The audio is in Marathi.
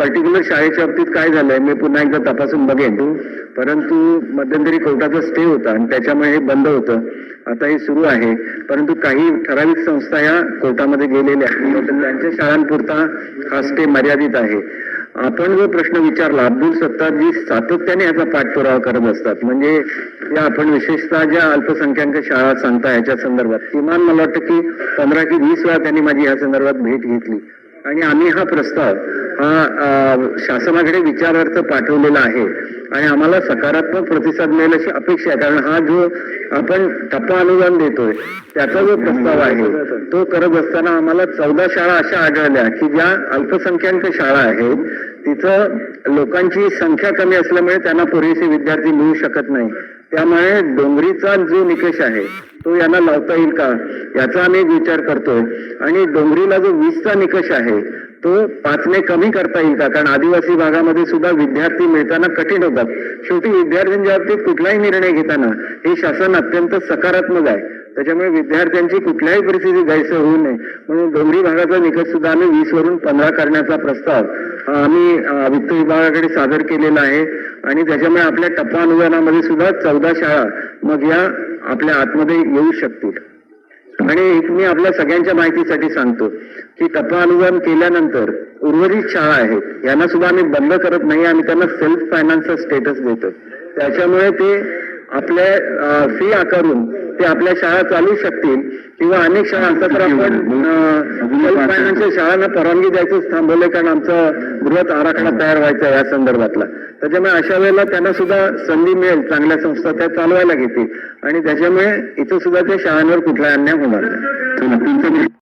पर्टिक्युलर शाळेच्या बाबतीत काय झालंय मी पुन्हा एकदा तपासून बघेन. परंतु मध्यंतरी कोर्टाचा स्टे होता आणि त्याच्यामुळे हे बंद होतं. आता हे सुरू आहे. परंतु काही ठराविक संस्था या कोर्टामध्ये गेलेल्या म्हणजे त्यांच्या शाळांपुरता हा स्टे मर्यादित आहे. आपण जो प्रश्न विचारला अब्दुल सत्तारजी सातत्याने याचा पाठपुरावा करत असतात. म्हणजे या आपण विशेषतः ज्या अल्पसंख्याक शाळा सांगता याच्या संदर्भात. किमान मला वाटतं की पंधरा की वीस वेळा त्यांनी माझी या संदर्भात भेट घेतली. आणि आम्ही हा प्रस्ताव हा शासनाकडे विचारार्थ पाठवलेला आहे आणि आम्हाला सकारात्मक प्रतिसाद मिळेल अशी अपेक्षा आहे. कारण हा जो आपण टप्पा अनुदान देतोय त्याचा जो प्रस्ताव आहे तो करत असताना आम्हाला चौदा शाळा अशा आढळल्या की ज्या अल्पसंख्याक शाळा आहेत तिथं लोकांची संख्या कमी असल्यामुळे त्यांना पुरेसे विद्यार्थी मिळू शकत नाही. त्यामुळे डोंगरीचा जो निकष आहे तो यांना लावता येईल का? याचा आम्ही विचार करतोय. आणि डोंगरीला जो वीसचा निकष आहे तो पाचने कमी करता येईल का? कारण आदिवासी भागामध्ये सुद्धा विद्यार्थी मिळताना कठीण होतात. शेवटी विद्यार्थ्यांच्या बाबतीत कुठलाही निर्णय घेताना हे शासन अत्यंत सकारात्मक आहे. त्याच्यामुळे विद्यार्थ्यांची कुठल्याही परिस्थिती गैरसोय होऊ नये. म्हणून डोंगरी भागाचा निकष सुद्धा आम्ही वीस वरून पंधरा करण्याचा प्रस्ताव आम्ही वित्त विभागाकडे सादर केलेला आहे. आणि त्याच्यामुळे आपल्या टप्पा अनुदानामध्ये सुद्धा चौदा शाळा मग या आपल्या आतमध्ये येऊ शकतील. आणि एक मी आपल्या सगळ्यांच्या माहितीसाठी सांगतो की तत्वानुदान अनुदान केल्यानंतर उर्वरित शाळा आहेत यांना सुद्धा आम्ही बंद करत नाही आम्ही त्यांना सेल्फ फायनान्सचा स्टेटस देतो. त्याच्यामुळे ते आपल्या फी आकारून ते आपल्या शाळा चालू शकतील किंवा अनेक शाळा तर आपण फायनान्सच्या शाळांना परवानगी द्यायचंच थांबवलंय कारण आमचा बृहत आराखडा तयार व्हायचा या संदर्भातला. त्याच्यामुळे अशा वेळेला त्यांना सुद्धा संधी मिळेल चांगल्या संस्था त्या चालवायला घेतील. आणि त्याच्यामुळे इथं सुद्धा त्या शाळांवर कुठला अन्याय होणार नाही.